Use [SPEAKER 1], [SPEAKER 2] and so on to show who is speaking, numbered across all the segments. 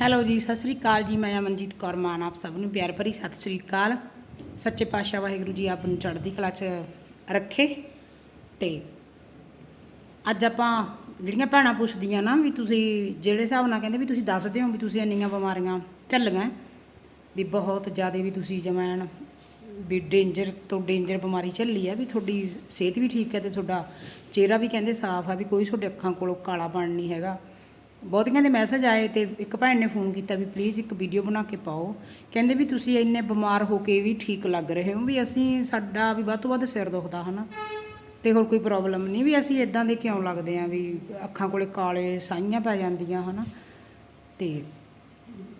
[SPEAKER 1] Hello ਜੀ, ਸਤਿ ਸ੍ਰੀ ਅਕਾਲ ਜੀ, ਮੈਂ ਅਮਨਜੀਤ ਕੌਰ ਮਾਨ, ਆਪ ਸਭ ਨੂੰ ਪਿਆਰ ਭਰੀ ਸਤਿ ਸ੍ਰੀ ਅਕਾਲ। ਸੱਚੇ ਪਾਤਸ਼ਾਹ ਵਾਹਿਗੁਰੂ ਜੀ ਆਪ ਨੂੰ ਚੜ੍ਹਦੀ ਕਲਾ 'ਚ ਰੱਖੇ ਤੇ ਅੱਜ ਆਪਾਂ ਜਿਹੜੀਆਂ ਭੈਣਾਂ ਪੁੱਛਦੀਆਂ ਨਾ ਵੀ ਤੁਸੀਂ ਜਿਹੜੇ ਹਿਸਾਬ ਨਾਲ ਕਹਿੰਦੇ ਵੀ ਤੁਸੀਂ ਦੱਸਦੇ ਹੋ ਵੀ ਤੁਸੀਂ ਇੰਨੀਆਂ ਬਿਮਾਰੀਆਂ ਝੱਲੀਆਂ, ਵੀ ਬਹੁਤ ਜ਼ਿਆਦਾ ਵੀ ਤੁਸੀਂ ਜਮੈਣ ਵੀ ਡੇਂਜਰ ਤੋਂ ਡੇਂਜਰ ਬਿਮਾਰੀ ਝੱਲੀ ਆ, ਵੀ ਤੁਹਾਡੀ ਸਿਹਤ ਵੀ ਠੀਕ ਹੈ ਤੇ ਤੁਹਾਡਾ ਚਿਹਰਾ ਵੀ ਕਹਿੰਦੇ ਸਾਫ਼ ਆ, ਵੀ ਕੋਈ ਤੁਹਾਡੇ ਅੱਖਾਂ ਕੋਲੋਂ ਕਾਲਾ ਬਣ ਨਹੀਂ ਹੈਗਾ। ਬਹੁਤੀਆਂ ਦੇ ਮੈਸੇਜ ਆਏ ਤੇ ਇੱਕ ਭੈਣ ਨੇ ਫੋਨ ਕੀਤਾ ਵੀ ਪਲੀਜ਼ ਇੱਕ ਵੀਡੀਓ ਬਣਾ ਕੇ ਪਾਓ। ਕਹਿੰਦੇ ਵੀ ਤੁਸੀਂ ਇੰਨੇ ਬਿਮਾਰ ਹੋ ਕੇ ਵੀ ਠੀਕ ਲੱਗ ਰਹੇ ਹੋ ਵੀ ਅਸੀਂ ਸਾਡਾ ਵੀ ਵੱਧ ਤੋਂ ਵੱਧ ਸਿਰ ਦੁਖਦਾ ਹਨਾ। ਤੇ ਹੋਰ ਕੋਈ ਪ੍ਰੋਬਲਮ ਨਹੀਂ ਵੀ ਅਸੀਂ ਇਦਾਂ ਦੇ ਕਿਉਂ ਲੱਗਦੇ ਆ ਵੀ ਅੱਖਾਂ ਕੋਲੇ ਕਾਲੇ ਸਾਈਆਂ ਪੈ ਜਾਂਦੀਆਂ ਹਨਾ। ਤੇ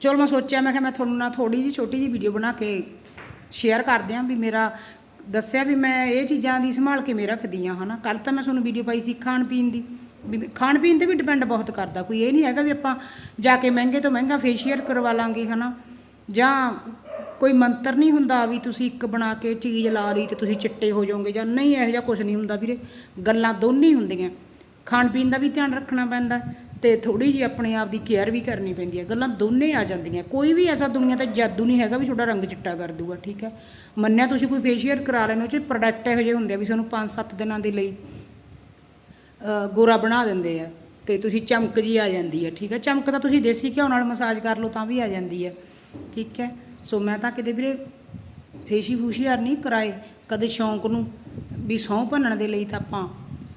[SPEAKER 1] ਚਲ ਮੈਂ ਸੋਚਿਆ, ਮੈਂ ਕਿਹਾ ਮੈਂ ਤੁਹਾਨੂੰ ਨਾ ਥੋੜੀ ਜਿਹੀ ਛੋਟੀ ਜਿਹੀ ਵੀਡੀਓ ਬਣਾ ਕੇ ਸ਼ੇਅਰ ਕਰ ਦਿਆਂ ਵੀ ਮੇਰਾ ਦੱਸਿਆ ਵੀ ਮੈਂ ਇਹ ਚੀਜ਼ਾਂ ਦੀ ਸੰਭਾਲ ਕੇ ਮੇ ਰੱਖਦੀ ਆ ਹਨਾ। ਕੱਲ ਤਾਂ ਮੈਂ ਤੁਹਾਨੂੰ ਵੀਡੀਓ ਪਾਈ ਸੀ ਖਾਣ ਪੀਣ ਦੀ। ਵੀ ਖਾਣ ਪੀਣ ਤੇ ਵੀ ਡਿਪੈਂਡ ਬਹੁਤ ਕਰਦਾ, ਕੋਈ ਇਹ ਨਹੀਂ ਹੈਗਾ ਵੀ ਆਪਾਂ ਜਾ ਕੇ ਮਹਿੰਗੇ ਤੋਂ ਮਹਿੰਗਾ ਫੇਸ਼ੀਅਲ ਕਰਵਾ ਲਾਂਗੇ, ਹਨਾ? ਜਾਂ ਕੋਈ ਮੰਤਰ ਨਹੀਂ ਹੁੰਦਾ ਵੀ ਤੁਸੀਂ ਇੱਕ ਬਣਾ ਕੇ ਚੀਜ਼ ਲਾ ਲਈ ਤੇ ਤੁਸੀਂ ਚਿੱਟੇ ਹੋ ਜਾਓਗੇ, ਜਾਂ ਨਹੀਂ, ਇਹੋ ਜਿਹਾ ਕੁਝ ਨਹੀਂ ਹੁੰਦਾ ਵੀਰੇ। ਗੱਲਾਂ ਦੋਨੇ ਹੀ ਹੁੰਦੀਆਂ। ਖਾਣ ਪੀਣ ਦਾ ਵੀ ਧਿਆਨ ਰੱਖਣਾ ਪੈਂਦਾ ਤੇ ਥੋੜੀ ਜਿਹੀ ਆਪਣੇ ਆਪ ਦੀ ਕੇਅਰ ਵੀ ਕਰਨੀ ਪੈਂਦੀ ਹੈ। ਗੱਲਾਂ ਦੋਨੇ ਆ ਜਾਂਦੀਆਂ। ਕੋਈ ਵੀ ਐਸਾ ਦੁਨੀਆ ਤੇ ਜਾਦੂ ਨਹੀਂ ਹੈਗਾ ਵੀ ਤੁਹਾਡਾ ਰੰਗ ਚਿੱਟਾ ਕਰ ਦੂਗਾ, ਠੀਕ ਹੈ? ਮੰਨਿਆ ਤੁਸੀਂ ਕੋਈ ਫੇਸ਼ੀਅਲ ਕਰਾ ਲੈਣੇ ਉਹ ਚ ਪ੍ਰੋਡਕਟ ਇਹੋ ਜਿਹੇ ਹੁੰਦੇ ਆ ਵੀ ਤੁਹਾਨੂੰ 5-7 ਦਿਨਾਂ ਦੇ ਲਈ ਗੋਰਾ ਬਣਾ ਦਿੰਦੇ ਆ ਤੇ ਤੁਸੀਂ ਚਮਕ ਜੀ ਆ ਜਾਂਦੀ ਹੈ ਠੀਕ ਹੈ ਚਮਕ ਤਾਂ ਤੁਸੀਂ ਦੇਸੀ ਘਿਓ ਨਾਲ ਮਸਾਜ ਕਰ ਲਓ ਤਾਂ ਵੀ ਆ ਜਾਂਦੀ ਹੈ ਠੀਕ ਹੈ? ਸੋ ਮੈਂ ਤਾਂ ਕਿਤੇ ਵੀਰੇ ਫੇਸ਼ੀ ਫੂਸ਼ੀਆਰ ਨਹੀਂ ਕਰਾਏ, ਕਦੇ ਸ਼ੌਂਕ ਨੂੰ ਵੀ ਸਹੁੰ ਭੰਨਣ ਦੇ ਲਈ ਤਾਂ ਆਪਾਂ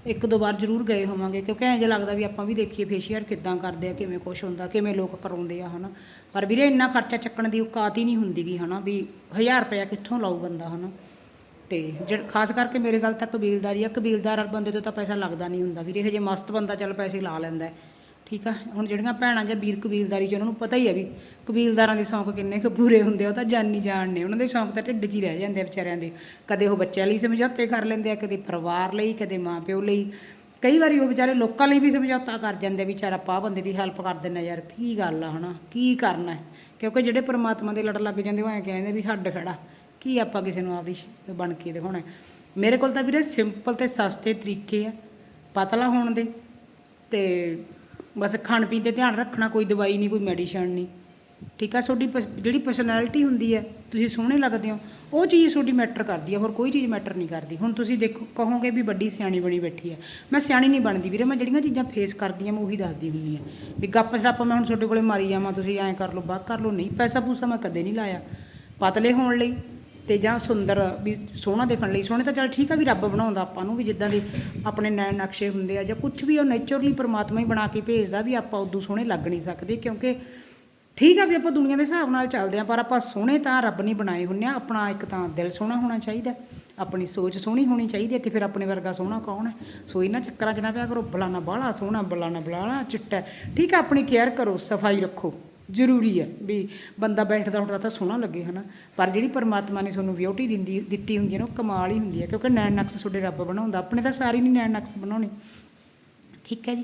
[SPEAKER 1] ਇੱਕ ਦੋ ਵਾਰ ਜ਼ਰੂਰ ਗਏ ਹੋਵਾਂਗੇ, ਕਿਉਂਕਿ ਐਂ ਜਿਹਾ ਲੱਗਦਾ ਵੀ ਆਪਾਂ ਵੀ ਦੇਖੀਏ ਫੇਸ਼ੀਅਰ ਕਿੱਦਾਂ ਕਰਦੇ ਆ, ਕਿਵੇਂ ਕੁਛ ਹੁੰਦਾ, ਕਿਵੇਂ ਲੋਕ ਕਰਾਉਂਦੇ ਆ, ਹਨਾ? ਪਰ ਵੀਰੇ ਇੰਨਾ ਖਰਚਾ ਚੱਕਣ ਦੀ ਔਕਾਤ ਹੀ ਨਹੀਂ ਹੁੰਦੀਗੀ, ਹਨਾ? ਵੀ 1000 ਰੁਪਇਆ ਕਿੱਥੋਂ ਲਾਊ ਬੰਦਾ, ਹਨਾ? ਤੇ ਜਿਹੜਾ ਖਾਸ ਕਰਕੇ ਮੇਰੇ ਗੱਲ ਤਾਂ ਕਬੀਲਦਾਰੀ ਆ। ਕਬੀਲਦਾਰ ਬੰਦੇ ਤੋਂ ਤਾਂ ਪੈਸਾ ਲੱਗਦਾ ਨਹੀਂ ਹੁੰਦਾ ਵੀਰੇ। ਹਜੇ ਮਸਤ ਬੰਦਾ ਚੱਲ ਪੈਸੇ ਲਾ ਲੈਂਦਾ ਠੀਕ ਆ? ਹੁਣ ਜਿਹੜੀਆਂ ਭੈਣਾਂ ਜਾਂ ਵੀਰ ਕਬੀਲਦਾਰੀ ਚ ਉਹਨਾਂ ਨੂੰ ਪਤਾ ਹੀ ਆ ਵੀ ਕਬੀਲਦਾਰਾਂ ਦੇ ਸ਼ੌਂਕ ਕਿੰਨੇ ਕੁ ਪੂਰੇ ਹੁੰਦੇ ਉਹ ਤਾਂ ਜਾਣੀ ਜਾਣ ਨੇ। ਉਹਨਾਂ ਦੇ ਸ਼ੌਂਕ ਤਾਂ ਢਿੱਡ 'ਚ ਹੀ ਰਹਿ ਜਾਂਦੇ ਆ ਵਿਚਾਰਿਆਂ ਦੇ। ਕਦੇ ਉਹ ਬੱਚਿਆਂ ਲਈ ਸਮਝੌਤੇ ਕਰ ਲੈਂਦੇ ਆ, ਕਦੇ ਪਰਿਵਾਰ ਲਈ, ਕਦੇ ਮਾਪਿਓ ਲਈ। ਕਈ ਵਾਰੀ ਉਹ ਵਿਚਾਰੇ ਲੋਕਾਂ ਲਈ ਵੀ ਸਮਝੌਤਾ ਕਰ ਜਾਂਦੇ ਆ ਵੀ ਵਿਚਾਰਾ ਪਾ ਬੰਦੇ ਦੀ ਹੈਲਪ ਕਰ ਦਿੰਦਾ ਯਾਰ। ਕੀ ਗੱਲ ਆ ਹਨਾ? ਕੀ ਕਰਨਾ ਕਿਉਂਕਿ ਜਿਹੜੇ ਪਰਮਾਤਮਾ ਦੇ ਲੜ ਲੱਗ ਜਾਂਦੇ ਉਹ ਐਂ ਕਹਿੰਦੇ ਵੀ ਹੱਡ ਖੜਾ। ਕੀ ਆਪਾਂ ਕਿਸੇ ਨੂੰ ਆਪਦੀ ਸ਼- ਬਣ ਕੇ ਦਿਖਾਉਣਾ ਹੈ। ਮੇਰੇ ਕੋਲ ਤਾਂ ਵੀਰੇ ਸਿੰਪਲ ਤੇ ਸਸਤੇ ਤਰੀਕੇ ਆ, ਪਤਲਾ ਹੋਣ ਦੇ ਤੇ ਬਸ ਖਾਣ ਪੀਣ ਤੇ ਧਿਆਨ ਰੱਖਣਾ, ਕੋਈ ਦਵਾਈ ਨਹੀਂ, ਕੋਈ ਮੈਡੀਸਨ ਨਹੀਂ। ਠੀਕ ਆ, ਤੁਹਾਡੀ ਪਸ- ਜਿਹੜੀ ਪਰਸਨੈਲਿਟੀ ਹੁੰਦੀ ਹੈ, ਤੁਸੀਂ ਸੋਹਣੇ ਲੱਗਦੇ ਹੋ, ਉਹ ਚੀਜ਼ ਤੁਹਾਡੀ ਮੈਟਰ ਕਰਦੀ ਹੈ ਹੋਰ ਕੋਈ ਚੀਜ਼ ਮੈਟਰ ਨਹੀਂ ਕਰਦੀ। ਹੁਣ ਤੁਸੀਂ ਦੇਖੋ, ਕਹੋਗੇ ਵੀ ਵੱਡੀ ਸਿਆਣੀ ਬਣੀ ਬੈਠੀ ਹੈ ਮੈਂ ਸਿਆਣੀ ਨਹੀਂ ਬਣਦੀ ਵੀਰੇ, ਮੈਂ ਜਿਹੜੀਆਂ ਚੀਜ਼ਾਂ ਫੇਸ ਕਰਦੀ ਹਾਂ ਮੈਂ ਉਹੀ ਦੱਸਦੀ ਹੁੰਦੀ ਹਾਂ ਵੀ ਗੱਪ ਸ਼ੱਪ ਮੈਂ ਹੁਣ ਤੁਹਾਡੇ ਕੋਲੇ ਮਾਰੀ ਜਾਵਾਂ, ਤੁਸੀਂ ਐਂ ਕਰ ਲਓ ਬਾਹ ਕਰ ਲਓ, ਨਹੀਂ ਪੈਸਾ ਪੂਸਾ ਮੈਂ ਕਦੇ ਨਹੀਂ ਲਾਇਆ। ਪਤਲੇ ਹੋਣ ਲਈ ਤੇ ਜਾਂ ਸੁੰਦਰ ਵੀ ਸੋਹਣਾ ਦੇਖਣ ਲਈ। ਸੋਹਣੇ ਤਾਂ ਚੱਲ ਠੀਕ ਆ ਵੀ ਰੱਬ ਬਣਾਉਂਦਾ ਆਪਾਂ ਨੂੰ ਵੀ, ਜਿੱਦਾਂ ਦੇ ਆਪਣੇ ਨੈਣ ਨਕਸ਼ੇ ਹੁੰਦੇ ਆ ਜਾਂ ਕੁਝ ਵੀ ਉਹ ਨੇਚਰਲੀ ਪਰਮਾਤਮਾ ਹੀ ਬਣਾ ਕੇ ਭੇਜਦਾ ਵੀ ਆਪਾਂ ਉਦੋਂ ਸੋਹਣੇ ਲੱਗ ਨਹੀਂ ਸਕਦੇ ਕਿਉਂਕਿ ਠੀਕ ਆ ਵੀ ਆਪਾਂ ਦੁਨੀਆ ਦੇ ਹਿਸਾਬ ਨਾਲ ਚੱਲਦੇ ਆ, ਪਰ ਆਪਾਂ ਸੋਹਣੇ ਤਾਂ ਰੱਬ ਨਹੀਂ ਬਣਾਏ ਹੁੰਨੇ ਆ। ਆਪਣਾ ਇੱਕ ਤਾਂ ਦਿਲ ਸੋਹਣਾ ਹੋਣਾ ਚਾਹੀਦਾ, ਆਪਣੀ ਸੋਚ ਸੋਹਣੀ ਹੋਣੀ ਚਾਹੀਦੀ ਹੈ ਤੇ ਫਿਰ ਆਪਣੇ ਵਰਗਾ ਸੋਹਣਾ ਕੌਣ ਹੈ ਸੋ ਇਹਨਾਂ ਚੱਕਰਾਂ 'ਚ ਨਾ ਪਿਆ ਕਰੋ, ਬਲਾਨਾ ਬਾਹਲਾ ਸੋਹਣਾ, ਬਲਾਨਾ ਬਲਾਣਾ ਚਿੱਟਾ। ਠੀਕ ਆ, ਆਪਣੀ ਕੇਅਰ ਕਰੋ, ਸਫ਼ਾਈ ਰੱਖੋ। ਜ਼ਰੂਰੀ ਹੈ ਵੀ ਬੰਦਾ ਬੈਠਦਾ ਉੱਠਦਾ ਤਾਂ ਸੋਹਣਾ ਲੱਗੇ, ਹਨਾ? ਪਰ ਜਿਹੜੀ ਪਰਮਾਤਮਾ ਨੇ ਤੁਹਾਨੂੰ ਬਿਊਟੀ ਦਿੰਦੀ, ਦਿੱਤੀ ਹੁੰਦੀ ਹੈ ਨਾ, ਉਹ ਕਮਾਲ ਹੀ ਹੁੰਦੀ ਹੈ, ਕਿਉਂਕਿ ਨੈਣ ਨਕਸ਼ ਤੁਹਾਡੇ ਰੱਬ ਬਣਾਉਂਦਾ। ਆਪਣੇ ਤਾਂ ਸਾਰੇ ਨਹੀਂ ਨੈਣ ਨਕਸ਼ ਬਣਾਉਣੇ। ਠੀਕ ਹੈ ਜੀ?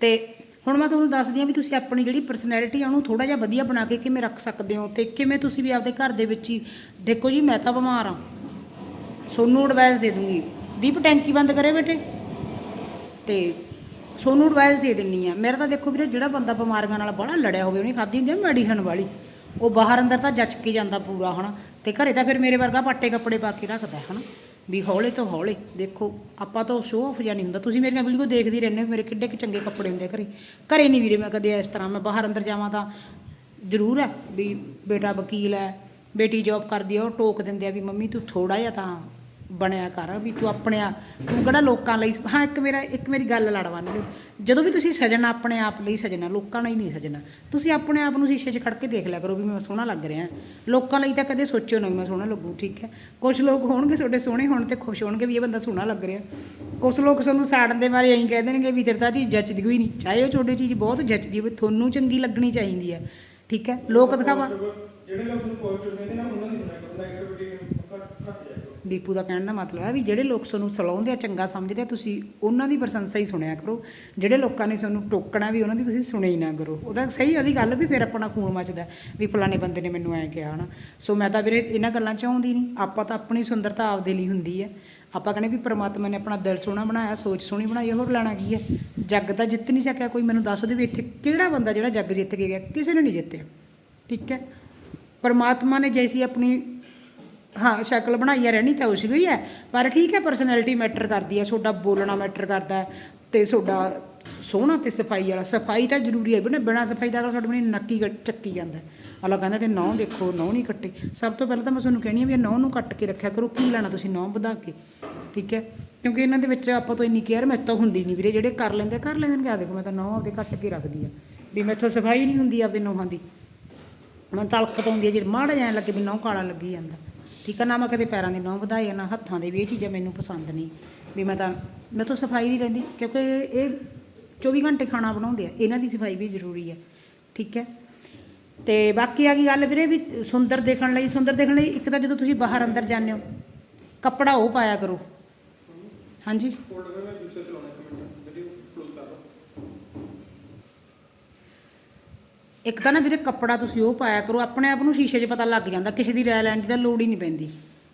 [SPEAKER 1] ਤੇ ਹੁਣ ਮੈਂ ਤੁਹਾਨੂੰ ਦੱਸਦੀ ਹਾਂ ਵੀ ਤੁਸੀਂ ਆਪਣੀ ਜਿਹੜੀ ਪਰਸਨੈਲਿਟੀ ਆ, ਉਹਨੂੰ ਥੋੜਾ ਜਿਹਾ ਵਧੀਆ ਬਣਾ ਕੇ ਕਿਵੇਂ ਰੱਖ ਸਕਦੇ ਹੋ ਤੇ ਕਿਵੇਂ ਤੁਸੀਂ ਵੀ ਆਪਦੇ ਘਰ ਦੇ ਵਿੱਚ ਹੀ, ਦੇਖੋ ਜੀ, ਮੈਂ ਤਾਂ ਬਿਮਾਰ ਆ ਸੋਨੂੰ ਐਡਵਾਈਸ ਦੇ ਦੂੰਗੀ। ਦੀਪ, ਟੈਂਕੀ ਬੰਦ ਕਰੇ ਬੇਟੇ। ਤੇ ਸੋਨੂੰ ਐਡਵਾਈਸ ਦੇ ਦਿੰਨੀ ਆ। ਮੇਰਾ ਤਾਂ ਦੇਖੋ ਵੀਰੇ, ਜਿਹੜਾ ਬੰਦਾ ਬਿਮਾਰੀਆਂ ਨਾਲ ਬੜਾ ਲੜਿਆ ਹੋਵੇ, ਉਹਨੇ ਖਾਧੀ ਹੁੰਦੀ ਆ ਮੈਡੀਸਨ ਵਾਲੀ। ਉਹ ਬਾਹਰ ਅੰਦਰ ਤਾਂ ਜੱਚ ਕੇ ਜਾਂਦਾ ਪੂਰਾ, ਹਨਾ। ਤੇ ਘਰੇ ਤਾਂ ਫਿਰ ਮੇਰੇ ਵਰਗਾ ਪਾਟੇ ਕੱਪੜੇ ਪਾ ਕੇ ਰੱਖਦਾ, ਹਨਾ। ਵੀ ਹੌਲੇ ਤੋਂ ਹੌਲੇ, ਦੇਖੋ, ਆਪਾਂ ਤਾਂ ਸ਼ੋਅ ਆਫ ਜਾਂ ਨਹੀਂ ਹੁੰਦਾ। ਤੁਸੀਂ ਮੇਰੀਆਂ ਵੀਡੀਓ ਦੇਖਦੀ ਰਹਿੰਦੇ ਹੋ, ਮੇਰੇ ਕਿੱਡੇ ਕਿ ਚੰਗੇ ਕੱਪੜੇ ਹੁੰਦੇ ਘਰੇ। ਘਰੇ ਨਹੀਂ ਵੀਰੇ ਮੈਂ ਕਦੇ ਇਸ ਤਰ੍ਹਾਂ, ਮੈਂ ਬਾਹਰ ਅੰਦਰ ਜਾਵਾਂ ਤਾਂ ਜ਼ਰੂਰ ਹੈ ਵੀ ਬੇਟਾ ਵਕੀਲ ਹੈ, ਬੇਟੀ ਜੌਬ ਕਰਦੀ ਆ, ਉਹ ਟੋਕ ਦਿੰਦੇ ਆ ਵੀ ਮੰਮੀ ਤੂੰ ਥੋੜਾ ਜਿਹਾ ਤਾਂ ਬਣਿਆ ਕਰ ਵੀ ਤੂੰ ਆਪਣੇ ਆ ਤੂੰ ਕਿਹੜਾ ਲੋਕਾਂ ਲਈ ਹਾਂ ਇੱਕ ਮੇਰਾ ਇੱਕ ਮੇਰੀ ਗੱਲ ਲੜਵਾ ਲਿਓ। ਜਦੋਂ ਵੀ ਤੁਸੀਂ ਸਜਣਾ ਆਪਣੇ ਆਪ ਲਈ ਸਜਣਾ ਲੋਕਾਂ ਲਈ ਨਹੀਂ ਸਜਣਾ। ਤੁਸੀਂ ਆਪਣੇ ਆਪ ਨੂੰ ਸ਼ੀਸ਼ੇ 'ਚ ਖੜ ਕੇ ਦੇਖ ਲਿਆ ਕਰੋ ਵੀ ਮੈਂ ਸੋਹਣਾ ਲੱਗ ਰਿਹਾ। ਲੋਕਾਂ ਲਈ ਤਾਂ ਕਦੇ ਸੋਚਿਓ ਨਾ ਮੈਂ ਸੋਹਣਾ ਲੱਗੂ ਠੀਕ ਹੈ? ਕੁਝ ਲੋਕ ਹੋਣਗੇ ਤੁਹਾਡੇ ਸੋਹਣੇ ਹੋਣ ਤੇ ਖੁਸ਼ ਹੋਣਗੇ ਵੀ ਇਹ ਬੰਦਾ ਸੋਹਣਾ ਲੱਗ ਰਿਹਾ। ਕੁਝ ਲੋਕ ਤੁਹਾਨੂੰ ਸਾੜਨ ਦੇ ਬਾਰੇ ਐਂ ਕਹਿ ਦੇਣਗੇ ਵੀ ਤੇਰੇ ਤਾਂ ਚੀਜ਼ ਜੱਚਦੀ ਹੋਈ ਨਹੀਂ। ਚਾਹੇ ਉਹ ਤੁਹਾਡੀ ਚੀਜ਼ ਬਹੁਤ ਜੱਚਦੀ ਹੋਵੇ ਤੁਹਾਨੂੰ ਚੰਗੀ ਲੱਗਣੀ ਚਾਹੀਦੀ ਹੈ। ਠੀਕ ਹੈ? ਲੋਕ ਦਿਖਾਵਾ।
[SPEAKER 2] ਜਿਹੜੇ ਲੋਕ ਨੂੰ ਪੋਜ਼ਿਟਿਵ ਕਹਿੰਦੇ ਨਾ ਉਹਨਾਂ ਦੀ ਸੁਣਿਆ ਕਰੋ ਨੈਗੇਟਿਵਿਟੀ ਘੱਟ ਘੱਟ ਜਾਏ ਕਰੋ
[SPEAKER 1] ਦੀਪੂ ਦਾ ਕਹਿਣ ਦਾ ਮਤਲਬ ਹੈ ਵੀ ਜਿਹੜੇ ਲੋਕ ਤੁਹਾਨੂੰ ਸਲਾਉਂਦੇ ਆ ਚੰਗਾ ਸਮਝਦੇ ਆ ਤੁਸੀਂ ਉਹਨਾਂ ਦੀ ਪ੍ਰਸ਼ੰਸਾ ਹੀ ਸੁਣਿਆ ਕਰੋ। ਜਿਹੜੇ ਲੋਕਾਂ ਨੇ ਤੁਹਾਨੂੰ ਟੋਕਣਾ ਵੀ ਉਹਨਾਂ ਦੀ ਤੁਸੀਂ ਸੁਣੇ ਹੀ ਨਾ ਕਰੋ। ਉਹਦਾ ਸਹੀ ਉਹਦੀ ਗੱਲ ਵੀ ਫਿਰ ਆਪਣਾ ਖੂਨ ਮੱਚਦਾ ਵੀ ਫਲਾਣੇ ਬੰਦੇ ਨੇ ਮੈਨੂੰ ਐਂ ਕਿਹਾ ਹਨਾ। ਸੋ ਮੈਂ ਤਾਂ ਵੀਰੇ ਇਹਨਾਂ ਗੱਲਾਂ ਚ ਆਉਂਦੀ ਨਹੀਂ। ਆਪਾਂ ਤਾਂ ਆਪਣੀ ਸੁੰਦਰਤਾ ਆਪਦੇ ਲਈ ਹੁੰਦੀ ਹੈ। ਆਪਾਂ ਕਹਿੰਦੇ ਵੀ ਪ੍ਰਮਾਤਮਾ ਨੇ ਆਪਣਾ ਦਿਲ ਸੋਹਣਾ ਬਣਾਇਆ ਸੋਚ ਸੋਹਣੀ ਬਣਾਈ ਹੈ, ਹੋਰ ਲੈਣਾ ਕੀ ਹੈ? ਜੱਗ ਤਾਂ ਜਿੱਤ ਨਹੀਂ ਸਕਿਆ ਕੋਈ। ਮੈਨੂੰ ਦੱਸ ਦੇ ਵੀ ਇੱਥੇ ਕਿਹੜਾ ਬੰਦਾ ਜਿਹੜਾ ਜੱਗ ਜਿੱਤ ਕੇ ਗਿਆ? ਕਿਸੇ ਨੇ ਨਹੀਂ ਜਿੱਤਿਆ। ਠੀਕ ਹੈ? ਪਰਮਾਤਮਾ ਨੇ ਜੈਸੀ ਆਪਣੀ ਹਾਂ, ਸ਼ਕਲ ਬਣਾਈ ਹੈ ਰਹਿਣੀ ਤਾਂ ਉਸ ਹੀ ਹੈ ਪਰ ਠੀਕ ਹੈ ਪਰਸਨੈਲਿਟੀ ਮੈਟਰ ਕਰਦੀ ਹੈ ਤੁਹਾਡਾ ਬੋਲਣਾ ਮੈਟਰ ਕਰਦਾ ਹੈ ਤੇ ਤੁਹਾਡਾ ਸੋਹਣਾ ਤੇ ਸਫ਼ਾਈ ਵਾਲਾ। ਸਫ਼ਾਈ ਤਾਂ ਜ਼ਰੂਰੀ ਹੈ ਬਿਨਾਂ ਬਿਨਾਂ ਸਫ਼ਾਈ ਦਾ ਅਗਰ ਤੁਹਾਡੇ ਬਣੀ ਨੱਕੀ ਕੱਟ- ਚੱਕੀ ਜਾਂਦਾ ਅਲਾ ਕਹਿੰਦਾ ਤੇ ਨਹੁੰ ਦੇਖੋ, ਨਹੁੰ ਨਹੀਂ ਕੱਟੇ। ਸਭ ਤੋਂ ਪਹਿਲਾਂ ਤਾਂ ਮੈਂ ਤੁਹਾਨੂੰ ਕਹਿਣੀ ਆ ਵੀ ਇਹ ਨਹੁੰ ਨੂੰ ਕੱਟ ਕੇ ਰੱਖਿਆ ਕਰੋ, ਕੀ ਲੈਣਾ ਤੁਸੀਂ ਨਹੁੰ ਵਧਾ ਕੇ? ਠੀਕ ਹੈ ਕਿਉਂਕਿ ਇਹਨਾਂ ਦੇ ਵਿੱਚ ਆਪਾਂ ਤੋਂ ਇੰਨੀ ਕੇਅਰ ਮੈਥੋਂ ਹੁੰਦੀ ਨਹੀਂ ਵੀਰੇ। ਜਿਹੜੇ ਕਰ ਲੈਂਦੇ ਕਰ ਲੈਂਦੇ ਨੇ। ਕਿਆ ਦੇਖੋ, ਮੈਂ ਤਾਂ ਨਹੁੰ ਆਪਦੇ ਕੱਟ ਕੇ ਰੱਖਦੀ ਆ। ਵੀ ਮੈਥੋਂ ਸਫ਼ਾਈ ਨਹੀਂ ਹੁੰਦੀ ਆਪਦੇ ਨਹੁੰਾਂ ਦੀ। ਮੈਨੂੰ ਤਲਕਤ ਹੁੰਦੀ ਹੈ ਜੇ ਮਾੜਾ ਜਿਹਾ ਲੱਗੇ ਵੀ ਨਹੁੰ ਕਾਲਾ ਲੱਗੀ ਜਾਂਦਾ। ਠੀਕ ਆ, ਨਾ ਮੈਂ ਕਦੇ ਪੈਰਾਂ ਦੇ ਨਹੁੰ ਵਧਾਏ ਨਾ ਹੱਥਾਂ ਦੇ ਵੀ ਇਹ ਚੀਜ਼ਾਂ ਮੈਨੂੰ ਪਸੰਦ ਨਹੀਂ। ਵੀ ਮੈਂ ਤਾਂ ਮੈਂ ਤੋਂ ਸਫ਼ਾਈ ਨਹੀਂ ਰਹਿੰਦੀ, ਕਿਉਂਕਿ ਇਹ ਇਹ 24 ਘੰਟੇ ਖਾਣਾ ਬਣਾਉਂਦੇ ਆ, ਇਹਨਾਂ ਦੀ ਸਫ਼ਾਈ ਵੀ ਜ਼ਰੂਰੀ ਹੈ ਠੀਕ ਹੈ। ਤੇ ਬਾਕੀ ਆ ਗਈ ਗੱਲ ਵੀਰੇ ਵੀ ਸੁੰਦਰ ਦੇਖਣ ਲਈ, ਸੁੰਦਰ ਦੇਖਣ ਲਈ ਇੱਕ ਤਾਂ ਜਦੋਂ ਤੁਸੀਂ ਬਾਹਰ ਅੰਦਰ ਜਾਂਦੇ ਹੋ, ਕੱਪੜਾ ਉਹ ਪਾਇਆ ਕਰੋ। ਹਾਂਜੀ
[SPEAKER 2] ਫੋਲਡਰ ਵਿੱਚ ਮੈਂ ਦੂਸਰੇ ਚਲਾਉਣਾ ਇੱਕ ਮਿੰਟ ਵੀਡੀਓ ਕਲੋਜ਼ ਕਰ ਲਓ
[SPEAKER 1] ਇੱਕ ਤਾਂ ਨਾ ਵੀਰੇ ਕੱਪੜਾ ਤੁਸੀਂ ਉਹ ਪਾਇਆ ਕਰੋ, ਆਪਣੇ ਆਪ ਨੂੰ ਸ਼ੀਸ਼ੇ 'ਚ ਪਤਾ ਲੱਗ ਜਾਂਦਾ, ਕਿਸੇ ਦੀ ਰਾਇ ਲੈਣ ਦੀ ਤਾਂ ਲੋੜ ਹੀ ਨਹੀਂ ਪੈਂਦੀ।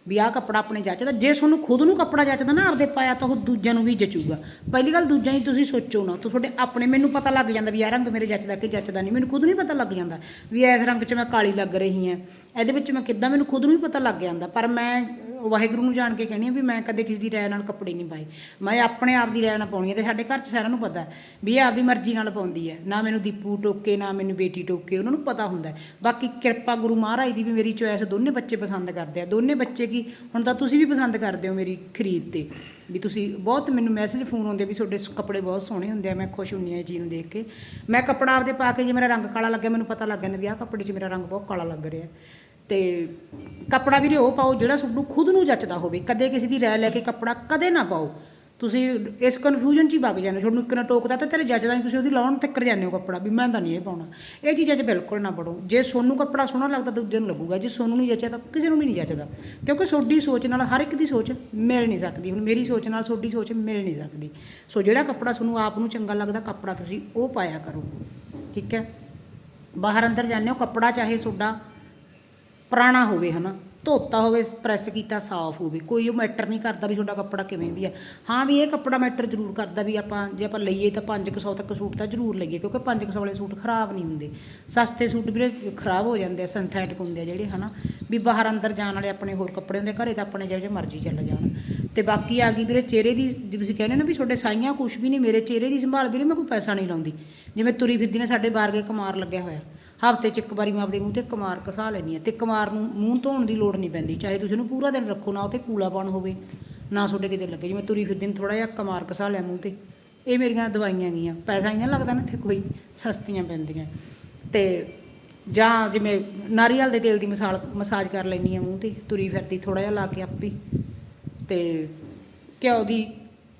[SPEAKER 1] ਵੀ ਆਹ ਕੱਪੜਾ ਆਪਣੇ ਜੱਚਦਾ, ਜੇ ਤੁਹਾਨੂੰ ਖੁਦ ਨੂੰ ਕੱਪੜਾ ਜੱਚਦਾ ਨਾ, ਆਪਦੇ ਪਾਇਆ ਤਾਂ ਉਹ ਦੂਜਿਆਂ ਨੂੰ ਵੀ ਜਚੂਗਾ। ਪਹਿਲੀ ਗੱਲ ਦੂਜਿਆਂ ਦੀ ਤੁਸੀਂ ਸੋਚੋ ਨਾ, ਤੂੰ ਤੁਹਾਡੇ ਆਪਣੇ ਮੈਨੂੰ ਪਤਾ ਲੱਗ ਜਾਂਦਾ ਵੀ ਆਹ ਰੰਗ ਮੇਰੇ ਜੱਚਦਾ ਕਿ ਜੱਚਦਾ ਨਹੀਂ, ਮੈਨੂੰ ਖੁਦ ਨਹੀਂ ਪਤਾ ਲੱਗ ਜਾਂਦਾ ਵੀ ਇਸ ਰੰਗ 'ਚ ਮੈਂ ਕਾਲੀ ਲੱਗ ਰਹੀ ਹਾਂ, ਇਹਦੇ ਵਿੱਚ ਮੈਂ ਕਿੱਦਾਂ ਮੈਨੂੰ ਖੁਦ ਨੂੰ ਵੀ ਪਤਾ ਲੱਗ ਜਾਂਦਾ। ਪਰ ਮੈਂ ਵਾਹਿਗੁਰੂ ਨੂੰ ਜਾਣ ਕੇ ਕਹਿਣੀ ਆ ਵੀ ਮੈਂ ਕਦੇ ਕਿਸੇ ਦੀ ਰਾਇ ਨਾਲ ਕੱਪੜੇ ਨਹੀਂ ਪਾਏ। ਮੈਂ ਆਪਣੇ ਆਪ ਦੀ ਰਾਇ ਨਾਲ ਪਾਉਣੀ ਹੈ ਤੇ ਸਾਡੇ ਘਰ 'ਚ ਸਾਰਿਆਂ ਨੂੰ ਪਤਾ ਵੀ ਇਹ ਆਪਦੀ ਮਰਜ਼ੀ ਨਾਲ ਪਾਉਂਦੀ ਹੈ ਨਾ ਮੈਨੂੰ ਦੀਪੂ ਟੋਕੇ, ਨਾ ਮੈਨੂੰ ਬੇਟੀ ਟੋਕੇ, ਉਹਨਾਂ ਨੂੰ ਪਤਾ ਹੁੰਦਾ ਬਾਕੀ ਕਿਰਪਾ ਗੁਰੂ ਮਹਾਰਾਜ ਦੀ ਵੀ ਮੇਰੀ ਚੋਇਸ ਦੋਨੇ ਬੱਚੇ ਪਸੰਦ ਕਰਦੇ ਆ। ਦੋਨੇ ਬੱਚੇ ਕੀ, ਹੁਣ ਤਾਂ ਤੁਸੀਂ ਵੀ ਪਸੰਦ ਕਰਦੇ ਹੋ ਮੇਰੀ ਖਰੀਦ ਤੇ। ਵੀ ਤੁਸੀਂ ਬਹੁਤ ਮੈਨੂੰ ਮੈਸੇਜ ਫੋਨ ਆਉਂਦੇ ਵੀ ਤੁਹਾਡੇ ਕੱਪੜੇ ਬਹੁਤ ਸੋਹਣੇ ਹੁੰਦੇ ਆ, ਮੈਂ ਖੁਸ਼ ਹੁੰਨੀ ਆ ਇਹ ਚੀਜ਼ ਨੂੰ ਦੇਖ ਕੇ। ਮੈਂ ਕੱਪੜਾ ਆਪਦੇ ਪਾ ਕੇ ਜੇ ਮੇਰਾ ਰੰਗ ਕਾਲਾ ਲੱਗਿਆ, ਮੈਨੂੰ ਪਤਾ ਲੱਗ ਜਾਂਦਾ ਵੀ ਆਹ ਕੱਪੜੇ 'ਚ ਮੇਰਾ ਰੰਗ ਬਹੁਤ ਕਾਲਾ ਲੱਗ ਰਿਹਾ। ਤੇ ਕੱਪੜਾ ਵੀਰੇ ਉਹ ਪਾਓ ਜਿਹੜਾ ਤੁਹਾਨੂੰ ਖੁਦ ਨੂੰ ਜੱਚਦਾ ਹੋਵੇ। ਕਦੇ ਕਿਸੇ ਦੀ ਰਾਇ ਲੈ ਕੇ ਕੱਪੜਾ ਕਦੇ ਨਾ ਪਾਓ। ਤੁਸੀਂ ਇਸ ਕਨਫਿਊਜ਼ਨ 'ਚ ਹੀ ਵਗ ਜਾਂਦੇ ਹੋ। ਤੁਹਾਨੂੰ ਇੱਕ ਨਾ ਟੋਕਦਾ ਤਾਂ ਤੇਰੇ ਜੱਚਦਾ ਨਹੀਂ ਤੁਸੀਂ ਉਹਦੀ ਲਾਉਣ ਤੱਕਰ ਜਾਂਦੇ ਹੋ ਕੱਪੜਾ ਵੀ ਮੈਂ ਤਾਂ ਨਹੀਂ ਇਹ ਪਾਉਣਾ। ਇਹ ਚੀਜ਼ਾਂ 'ਚ ਬਿਲਕੁਲ ਨਾ ਪੜੋ। ਜੇ ਸੋਨੂੰ ਕੱਪੜਾ ਸੋਹਣਾ ਲੱਗਦਾ ਦੂਜੇ ਨੂੰ ਲੱਗੂਗਾ। ਜੇ ਸੋਨੂੰ ਨਹੀਂ ਜੱਚਿਆ ਤਾਂ ਕਿਸੇ ਨੂੰ ਵੀ ਨਹੀਂ ਜੱਚਦਾ। ਕਿਉਂਕਿ ਤੁਹਾਡੀ ਸੋਚ ਨਾਲ ਹਰ ਇੱਕ ਦੀ ਸੋਚ ਮਿਲ ਨਹੀਂ ਸਕਦੀ। ਹੁਣ ਮੇਰੀ ਸੋਚ ਨਾਲ ਤੁਹਾਡੀ ਸੋਚ ਮਿਲ ਨਹੀਂ ਸਕਦੀ। ਸੋ ਜਿਹੜਾ ਕੱਪੜਾ ਤੁਹਾਨੂੰ ਆਪ ਨੂੰ ਚੰਗਾ ਲੱਗਦਾ ਕੱਪੜਾ ਤੁਸੀਂ ਉਹ ਪਾਇਆ ਕਰੋ। ਠੀਕ ਹੈ? ਬਾਹਰ ਅੰਦਰ ਜਾਂਦੇ ਹੋ, ਕੱਪੜਾ ਚਾਹੇ ਤੁਹਾਡਾ ਪੁਰਾਣਾ ਹੋਵੇ, ਹਨਾ। ਧੋਤਾ ਹੋਵੇ ਪ੍ਰੈਸ ਕੀਤਾ, ਸਾਫ਼ ਹੋਵੇ। ਕੋਈ ਉਹ ਮੈਟਰ ਨਹੀਂ ਕਰਦਾ ਵੀ ਤੁਹਾਡਾ ਕੱਪੜਾ ਕਿਵੇਂ ਵੀ ਹੈ। ਹਾਂ ਵੀ ਇਹ ਕੱਪੜਾ ਮੈਟਰ ਜ਼ਰੂਰ ਕਰਦਾ ਵੀ ਆਪਾਂ, ਜੇ ਆਪਾਂ ਲਈਏ ਤਾਂ 500 ਤੱਕ ਸੂਟ ਤਾਂ ਜ਼ਰੂਰ ਲਈਏ, ਕਿਉਂਕਿ 500 ਵਾਲੇ ਸੂਟ ਖਰਾਬ ਨਹੀਂ ਹੁੰਦੇ। ਸਸਤੇ ਸੂਟ ਵੀਰੇ ਖਰਾਬ ਹੋ ਜਾਂਦੇ ਆ ਸਿੰਥੈਟਿਕ ਹੁੰਦੇ ਆ ਜਿਹੜੇ, ਹਨਾ। ਵੀ ਬਾਹਰ ਅੰਦਰ ਜਾਣ ਵਾਲੇ ਆਪਣੇ ਹੋਰ ਕੱਪੜੇ ਹੁੰਦੇ ਘਰੇ ਤਾਂ ਆਪਣੇ ਜਿਹੜੇ ਮਰਜ਼ੀ ਚੱਲ ਜਾਣ। ਤੇ ਬਾਕੀ ਆ ਗਈ ਵੀਰੇ ਚਿਹਰੇ ਦੀ, ਜੇ ਤੁਸੀਂ ਕਹਿੰਦੇ ਨਾ ਵੀ ਤੁਹਾਡੇ ਸਾਈਆਂ ਕੁਛ ਵੀ ਨਹੀਂ, ਮੇਰੇ ਚਿਹਰੇ ਦੀ ਸੰਭਾਲ ਵੀਰੇ ਮੈਂ ਕੋਈ ਪੈਸਾ ਨਹੀਂ ਲਾਉਂਦੀ। ਜਿਵੇਂ ਤੁਰੀ ਫਿਰਦੀ ਨੇ ਸਾਡੇ ਬਾਰਗੇ ਕਮਾਰ ਲੱਗਿਆ ਹੋਇਆ। ਹਫ਼ਤੇ 'ਚ ਇੱਕ ਵਾਰੀ ਮੈਂ ਆਪਦੇ ਮੂੰਹ ਤੇ ਕਮਾਰ ਘਸਾ ਲੈਣੀ ਆ ਤੇ ਕਮਾਰ ਨੂੰ ਮੂੰਹ ਧੋਣ ਦੀ ਲੋੜ ਨਹੀਂ ਪੈਂਦੀ, ਚਾਹੇ ਤੁਸੀਂ ਉਹਨੂੰ ਪੂਰਾ ਦਿਨ ਰੱਖੋ, ਨਾ ਉਹ ਤੇ ਕੂਲਾਪਣ ਹੋਵੇ, ਨਾ ਤੁਹਾਡੇ ਕਿਤੇ ਲੱਗੇ। ਜਿਵੇਂ ਤੁਰੀ ਫਿਰਦੀ ਨੂੰ ਥੋੜਾ ਜਿਹਾ ਕਮਾਰ ਘਸਾ ਲਿਆ ਮੂੰਹ ਤੇ, ਇਹ ਮੇਰੀਆਂ ਦਵਾਈਆਂ ਗੀਆਂ। ਪੈਸਾ ਹੀ ਨਾ ਲੱਗਦਾ ਨਾ ਇੱਥੇ ਕੋਈ, ਸਸਤੀਆਂ ਪੈਂਦੀਆਂ। ਤੇ ਜਾਂ ਜਿਵੇਂ ਨਾਰੀਅਲ ਦੇ ਤੇਲ ਦੀ ਮਸਾਲ, ਮਸਾਜ ਕਰ ਲੈਣੀ ਆ ਮੂੰਹ ਤੇ, ਤੁਰੀ ਫਿਰਦੀ ਥੋੜਾ ਜਿਹਾ ਲਾ ਕੇ ਆਪੀ। ਤੇ ਘਿਓ ਦੀ